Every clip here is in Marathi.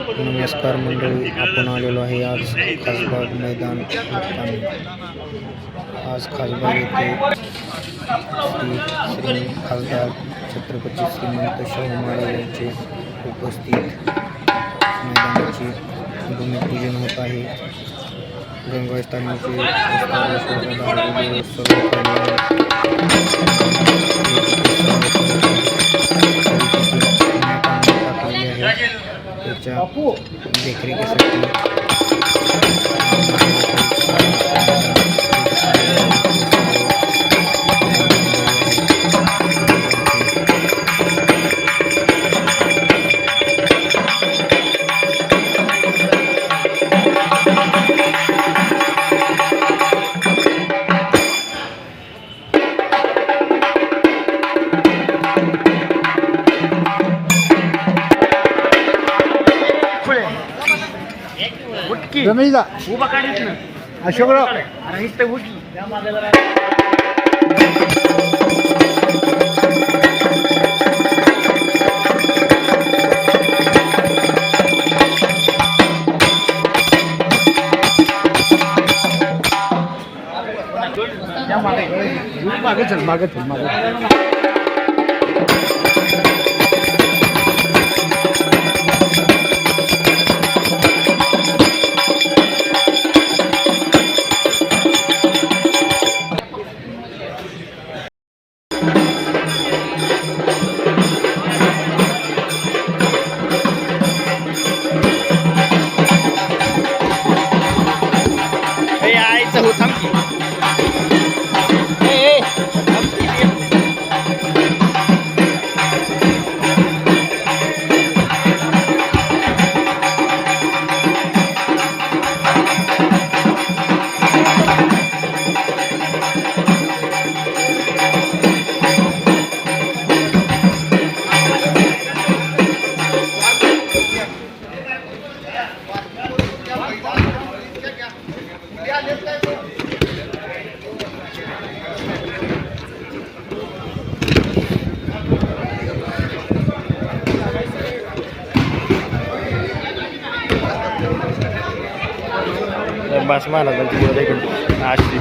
नमस्कार मंडळी, आपण आलेलो आहे आज खासबाग मैदान आज खासबाग येथे श्री खासदार छत्रपती श्रीमंत शाहू महाराज यांचे उपस्थित मैदानाचे भूमिपूजन होत आहे. गंगास्थानाचे विस्तार व सर्व टाकलेले आहे त्याच्या देखरेखीसाठी रमेशदा अशोकराव. मागे चल मागे चल मागे. बास महाराजांची बोल इकडे आजची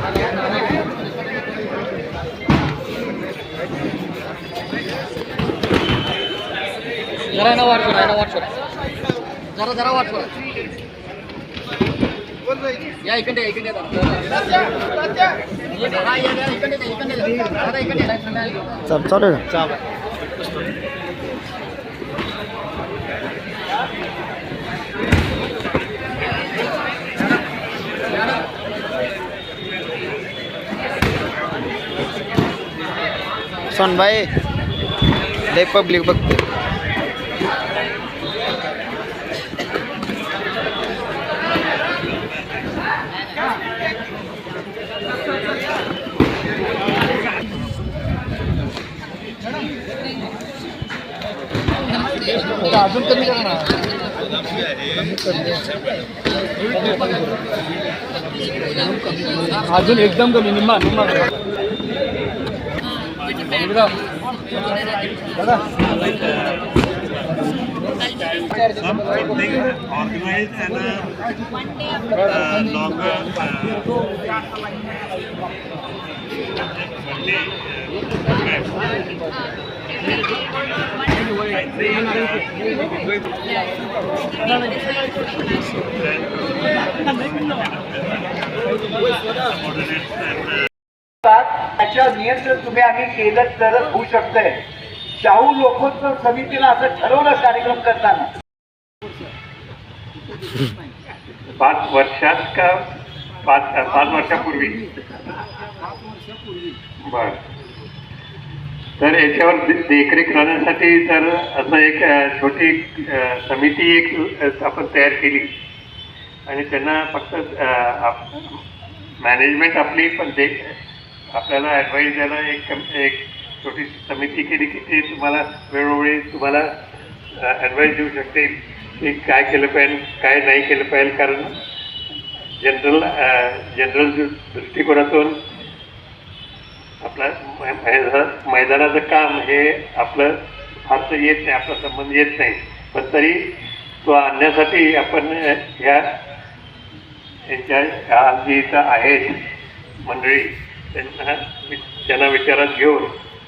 जरा ना वाट सोडा ना वाट सोडा जरा जरा वाट सोडा या इकडे इकडे. चाल चालू आहे. का सोनबाई लय पब्लिक बघते अजून कमी करणार. अजून एकदम कमी निम्मा निम्मा त्याच्या नियंत्रण तुम्ही आम्ही केलं तरच होऊ शकतंय. शाहू लोकोत्सव समितीनं असं ठरवलं कार्यक्रम करताना. पाच वर्षात का? पाच पाच वर्षापूर्वी. बर. तर याच्यावर देखरेख राहण्यासाठी तर असं एक छोटी समिती एक आपण तयार केली. आणि त्यांना फक्त मॅनेजमेंट आपली पण ते आपल्याला ॲडवाईस द्यायला एक कम- एक छोटी समिती केली की ते तुम्हाला वेळोवेळी तुम्हाला ॲडवाईस देऊ शकते की काय केलं पाहिजे काय नाही केलं पाहिजे. कारण जनरल जनरल दृष्टिकोनातून आपलं मै- मैदानाचं काम हे आपलं फारसं येत नाही आपला संबंध येत नाही. पण तरी तो आणण्यासाठी आपण ह्या यांच्या आज जी इथं आहेत मंडळी त्यांना त्यांना विचारात घेऊन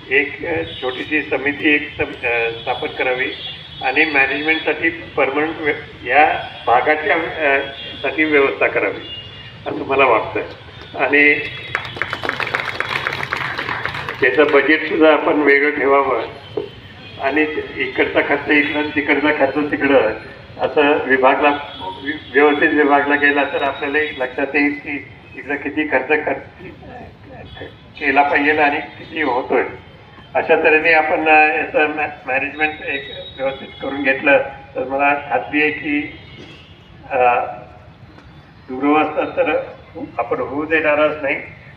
एक छोटीशी समिती एक सम- स्थापन करावी आणि मॅनेजमेंटसाठी परमनंट या भागाच्या साठी व्यवस्था करावी असं मला वाटतं आणि त्याचं बजेटसुद्धा आपण वेगळं ठेवावं. आणि इकडचा खर्च इकडं तिकडचा खर्च तिकडं असं विभागला वि- व्यवस्थित विभागला गेला तर आपल्याला लक्षात येईल की इकडं किती खर्च खर्च केला पाहिजे आणि किती होतोय. अशा तऱ्हेने आपण याचं याचं मॅनेजमेंट एक व्यवस्थित करून घेतलं. तर मला खात्री आहे की अं, दुरवस्था तर आपण होऊ देणारच नाही.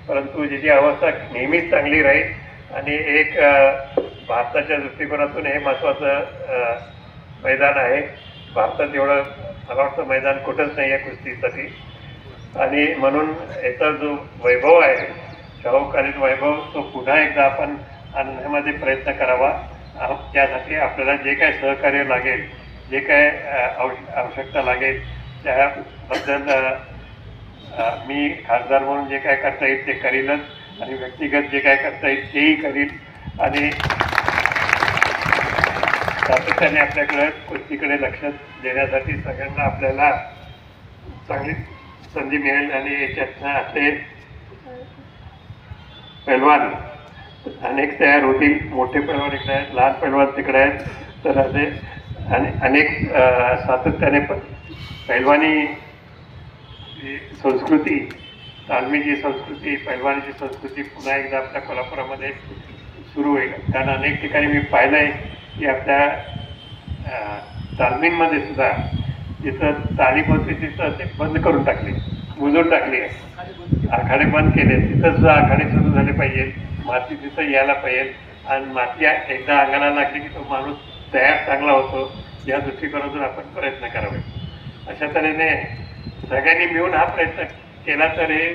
परंतु ज्याची अवस्था नेहमीच चांगली राहील आणि एक भारताच्या दृष्टिकोनातून हे महत्त्वाचं मैदान आहे. भारतात एवढं मला वाटतं मैदान कुठंच नाही आहे कुस्तीसाठी. आणि म्हणून याचा जो वैभव आहे शाहूकालीन वैभव तो पुन्हा एकदा आपण आणण्यामध्ये प्रयत्न करावा. त्यासाठी आपल्याला जे काय सहकार्य लागेल जे काय आवश्यकता लागेल त्याबद्दल मी खासदार म्हणून जे काय करता येईल ते करीलच आणि व्यक्तिगत जे काय करता येईल तेही करील. आणि सातत्याने आपल्याकडे कुस्तीकडे लक्ष देण्यासाठी सगळ्यांना आपल्याला चांगली संधी मिळेल आणि याच्यातनं असे पैलवान अनेक तयार होतील. मोठे पैलवान इकडे आहेत लहान पैलवान तिकडे आहेत. तर असे आणि अनेक सातत्याने प पैलवानी जी संस्कृती तालमीची संस्कृती पैलवानीची संस्कृती पुन्हा एकदा आपल्या कोल्हापुरामध्ये सुरू होईल. कारण अनेक ठिकाणी मी पाहिलं आहे की आपल्या तालमींमध्ये सुद्धा जिथं तालीम होते तिथं ते बंद करून टाकले बुजून टाकली. आखाडे बंद केले तिथं सुद्धा आखाडे सुरू झाले पाहिजे माती तिथं यायला पाहिजे. आणि माती एकदा अंगाला लागली की तो माणूस तयार चांगला होतो या दृष्टिकोनातून आपण प्रयत्न करावे. अशा तऱ्हेने सगळ्यांनी मिळून हा प्रयत्न केला तर हे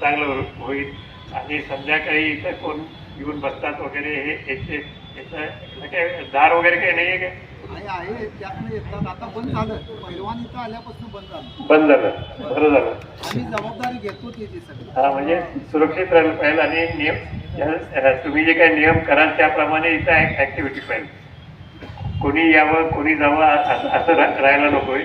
चांगलं होईल. आणि संध्याकाळी इथं कोण येऊन बसतात वगैरे हे याचे याचं दार वगैरे काही नाही आहे काय आहे. त्यातनं येतात. आता बंद झालं. पैलवान इथं आल्यापासून बंद झालं. बंद झालं. बरं झालं. आम्ही जबाबदारी घेतो त्याची सगळी. हा म्हणजे सुरक्षित राहिलं पाहिजे आणि नियम तुम्ही जे काही नियम कराल त्याप्रमाणे इथं ऍक्टिव्हिटी पाहिजे. कोणी यावं कोणी जावं असं राहायला नकोय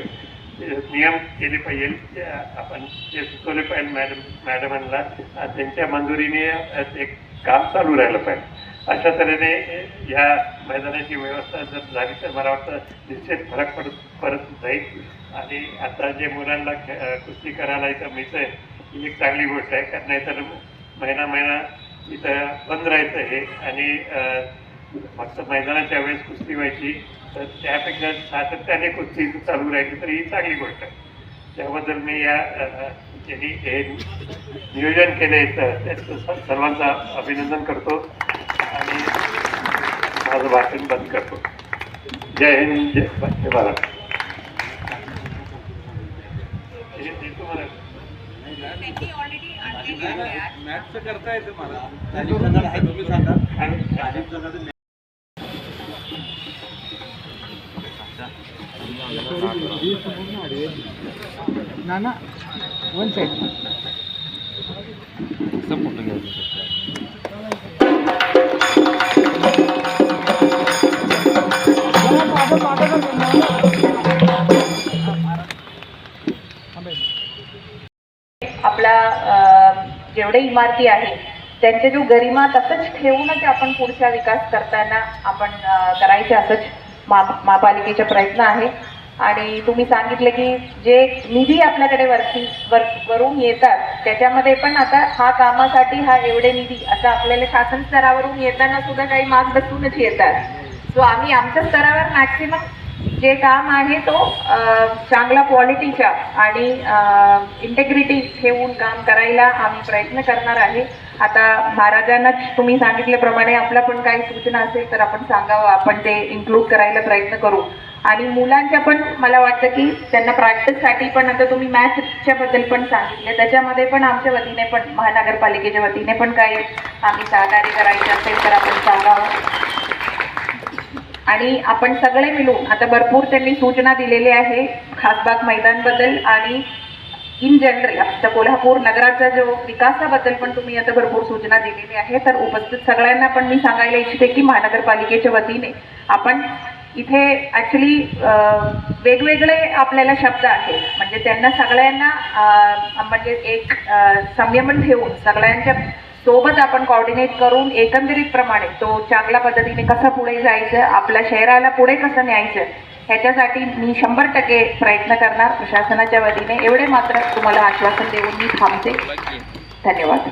नियम केले पाहिजे. आपण ते सुचवले पाहिजे मॅडम मॅडमांना त्यांच्या मंजुरीने ते काम चालू राहिलं पाहिजे. अशा तऱ्हेने या मैदानाची व्यवस्था जर झाली तर मला वाटतं निश्चित फरक पडत पडत जाईल. आणि आता जे मुलांना खे- कुस्ती करायला इथं मिळतंय ही एक चांगली गोष्ट आहे. कारण नाहीतर महिना महिना इथं बंद राहायचं हे. आणि फक्त मैदानाच्या वेळेस कुस्ती व्हायची तर त्यापेक्षा सातत्याने कुस्ती चालू राहायची तर ही चांगली गोष्ट आहे. त्याबद्दल मी या ज्यांनी हे नियोजन केलं इथं त्याचं सर्वांचं अभिनंदन करतो आणि माझं भाषण बंद करतो. जय हिंद जय जय भारत. हे- हे तुम्हाला त्यांनी ना ना वन साईड आपला जेवढे इमारती आहे त्यांचे जो गरिमा तसंच ठेवूनच आपण पुढचा विकास करताना आपण करायचे असंच मा महापालिकेचा प्रयत्न आहे आणि तुम्ही सांगितलं की जे निधी आपल्याकडे वरती वर वरून येतात त्याच्यामध्ये पण आता हा कामासाठी हा एवढे निधी आता आपल्याला शासन स्तरावरून येताना सुद्धा काही बसूनच येतात. सो आम्ही आमच्या स्तरावर मॅक्सिमम जे काम आहे तो चांगला क्वालिटीचा आणि इंटेग्रिटी ठेवून काम करायला आम्ही प्रयत्न करणार आहे. आता महाराजांनाच तुम्ही सांगितल्याप्रमाणे आपला पण काही सूचना असेल तर आपण सांगावं आपण ते इन्क्लूड करायला प्रयत्न करू. आणि मुलांच्या पण मला वाटतं की त्यांना प्रॅक्टिससाठी पण आता तुम्ही मॅथच्या बद्दल पण सांगितलं. त्याच्यामध्ये पण आमच्या वतीने पण महानगरपालिकेच्या वतीने पण काही आम्ही सहकार्य करायचं असेल तर आपण सांगावं. आणि आपण सगळे मिळून आता भरपूर त्यांनी सूचना दिलेली आहे खासबाग मैदानबद्दल आणि इन जनरल आता कोल्हापूर नगराचा जो विकासाबद्दल पण तुम्ही आता भरपूर सूचना दिलेली आहे तर उपस्थित सगळ्यांना पण मी सांगायला इच्छिते की महानगरपालिकेच्या वतीने आपण इथे ॲक्च्युली वेगवेगळे आपल्याला शब्द आहेत. म्हणजे त्यांना सगळ्यांना म्हणजे एक संयमन ठेवून सगळ्यांच्या सोबत आपण कॉर्डिनेट करून एकंदरीत प्रमाणे तो चांगल्या पद्धतीने कसं पुढे जायचं आपल्या शहराला पुढे कसं न्यायचं ह्याच्यासाठी मी शंभर टक्के प्रयत्न करणार प्रशासनाच्या वतीने. एवढे मात्र तुम्हाला आश्वासन देऊन मी थांबते. धन्यवाद.